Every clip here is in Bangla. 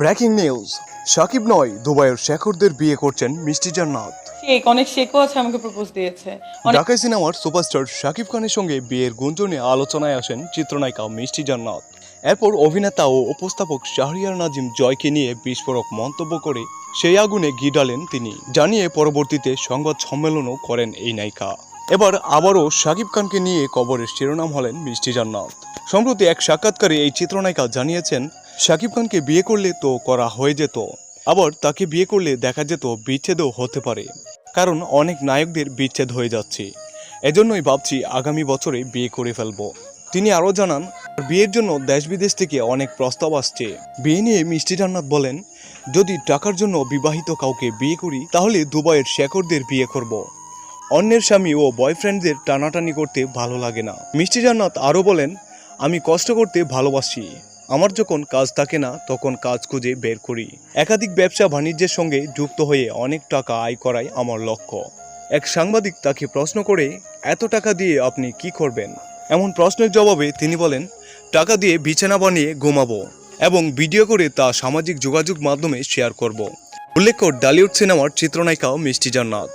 Breaking news. সাকিব নয় দুবাইয়ের শেখরদের বিয়ে করছেন মিষ্টি জান্নাত। শেখ অনেক শেখও আছে আমাকে প্রপোজ দিয়েছে। ঢাকাই সিনেমার সুপারস্টার শাকিব খানের সঙ্গে বিয়ের গুঞ্জনে আলোচনায় আসেন চিত্রনায়িকা মিষ্টি জান্নাত। এরপর অভিনেতা ও উপস্থাপক শাহরিয়ার নাজিম জয়কে নিয়ে বিস্ফোরক মন্তব্য করে সেই আগুনে ঘি ডালেন তিনি। জানিয়ে পরবর্তীতে সংবাদ সম্মেলনও করেন এই নায়িকা। এবার আবারও শাকিব খানকে নিয়ে কবরের শিরোনাম হলেন মিষ্টি জান্নাত। সম্প্রতি এক সাক্ষাৎকারে এই চিত্রনায়িকা জানিয়েছেন শাকিব খানকে বিয়ে করলে তো করা হয়ে যেত। আবার তাকে বিয়ে করলে দেখা যেত বিচ্ছেদও হতে পারে। কারণ অনেক নায়কদের বিচ্ছেদ হয়ে যাচ্ছে। এজন্যই ভাবছি আগামী বছরে বিয়ে করে ফেলব। তিনি আরও জানান, বিয়ের জন্য দেশ বিদেশ থেকে অনেক প্রস্তাব আসছে। বিয়ে নিয়ে মিষ্টি জান্নাত বলেন, যদি টাকার জন্য বিবাহিত কাউকে বিয়ে করি, তাহলে দুবাইয়ের শেখরদের বিয়ে করব। অন্যের স্বামী ও বয়ফ্রেন্ডদের টানাটানি করতে ভালো লাগে না। মিষ্টি জান্নাত আরও বলেন, আমি কষ্ট করতে ভালোবাসি। আমার যখন কাজ থাকে না, তখন কাজ খুঁজে বের করি। একাধিক ব্যবসা বাণিজ্যের সঙ্গে যুক্ত হয়ে অনেক টাকা আয় করাই আমার লক্ষ্য। এক সাংবাদিক তাকে প্রশ্ন করে, এত টাকা দিয়ে আপনি কি করবেন? এমন প্রশ্নের জবাবে তিনি বলেন, টাকা দিয়ে বিছানা বানিয়ে ঘুমাবো এবং ভিডিও করে তা সামাজিক যোগাযোগ মাধ্যমে শেয়ার করব। উল্লেখ্য, ডালিউড সিনেমার চিত্রনায়িকা মিষ্টি জান্নাত।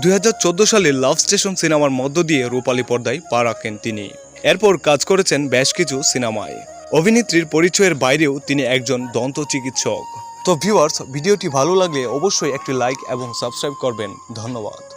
দুই হাজার চোদ্দ সালে লাভ স্টেশন সিনেমার মধ্য দিয়ে রূপালী পর্দায় পা রাখেন তিনি। এরপর কাজ করেছেন বেশ কিছু সিনেমায়। অভিনেত্রীর পরিচয়ের বাইরেও তিনি একজন দন্ত চিকিৎসক। তো ভিউয়ার্স ভিডিওটি ভালো লাগলে অবশ্যই একটি লাইক এবং সাবস্ক্রাইব করবেন। ধন্যবাদ।